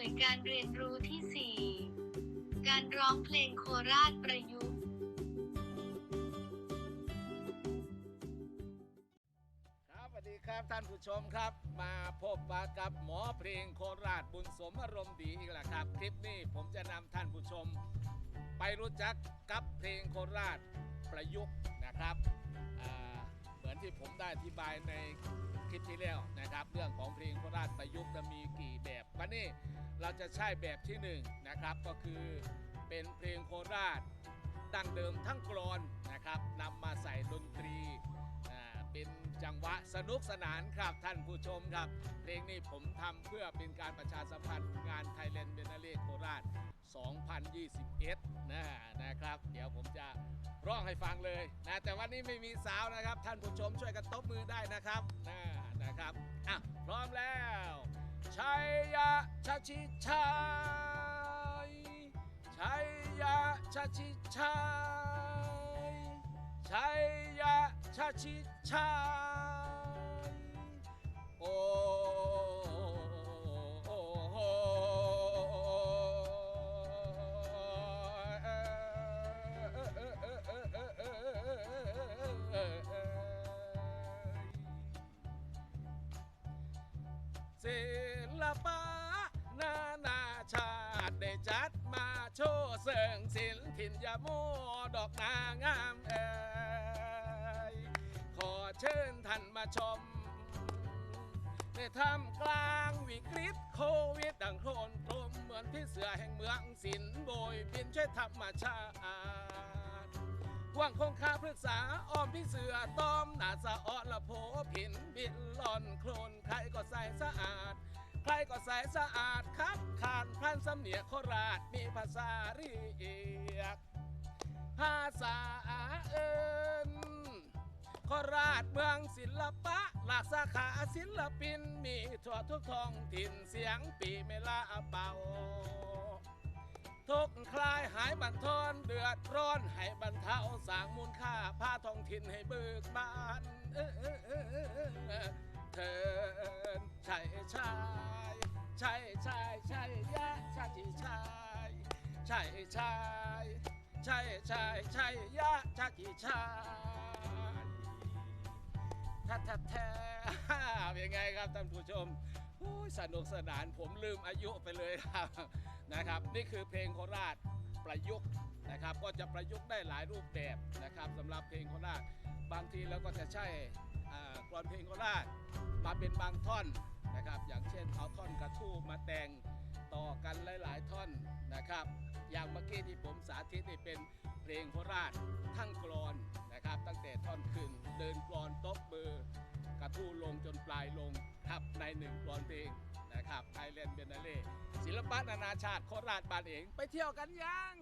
น่วยการเรียนรู้ที่ 4 การร้องเพลงโคราชประยุกต์ ครับสวัสดีครับท่านผู้ชมครับ มาพบปะกับหมอเพลงโคราชบุญสมอารมณ์ดีอีกแล้วครับ คลิปนี้ผมจะนำท่านผู้ชม ไปรู้จักกับเพลงโคราชประยุกต์นะครับอ่าเหมือนที่ผมได้อธิบายในคลิปที่แล้วนะครับ เรื่องของเพลงโคราชประยุกต์จะมีกี่แบบวันนี้ เราจะใช้แบบที่หนึ่งนะครับก็คือเป็นเพลงโคราชดั้งเดิมทั้งกรอนนะครับนำมาใส่ดนตรีเป็นจังหวะสนุกสนานครับท่านผู้ชมครับ เพลงนี้ผมทำเพื่อเป็นการประชาสัมพันธ์งานไทยแลนด์เบนเล่โคราช 2021 นะนะครับ เดี๋ยวผมจะร้องให้ฟังเลยนะแต่วันนี้ไม่มีสาวนะครับ ท่านผู้ชมช่วยกันตบมือได้นะครับนะนะครับ ยะชะชิชัยชัยยะชะชิชัย จัดมาโชว์เสริงศิลป์ถิ่นยาโมดอกนางามเอ่ยขอเชิญท่านมาชม ในท่ามกลางวิกฤตโควิดดังโคลนกลมเหมือนพี่เสือแห่งเมืองศิลป์โบยบินช่วยธรรมชาติว่างคงคาพฤกษาอ้อมพี่เสือต้อมหนาสะอ้อนละโผผินบินหล่อนโคลนใครก็ใส่สะอาด ใครก็ใส่สะอาดานพันสำเนียกโคราชมีภาษาเรียก ภาษาเอินโคราชเมืองศิลปะ หลากสาขาศิลปิน มีทั่วทุกท้องถิ่นเสียงปีเมลาเป่าทุกคลายหายบันทอนเดือดร้อนให้บรรเทาสางมูลค่าพาทองถิ่นให้เบิกบานเออ ใช่ใช่ใช่ใช่ใช่ยะใช่ใช่ท่าท่าแท้เป็นไงครับท่านผู้ชมสนุกสนานผมลืมอายุไปเลยครับนะครับ นี่คือเพลงโคราชประยุกต์นะครับ ก็จะประยุกต์ได้หลายรูปแบบนะครับสำหรับเพลงโคราชบางทีเราก็จะใช้อ่ากลอนเพลงโคราชมาเป็นบางท่อนนะครับ อย่างเช่นเอาท่อนกระทู้มาแต่ง กันหลาย ๆ ท่อนนะครับ อย่างเมื่อกี้ที่ผมสาธิตนี่เป็นเพลงโคราชทั้งกรอนนะครับ ตั้งแต่ท่อนขึ้นเดินกรอนตบมือกระทู้ลงจนปลายลงครับในหนึ่งกรอนเพลงนะครับไทยแลนด์เบนาเล่ศิลปะนานาชาติโคราชบ้านเอง ไปเที่ยวกันยัง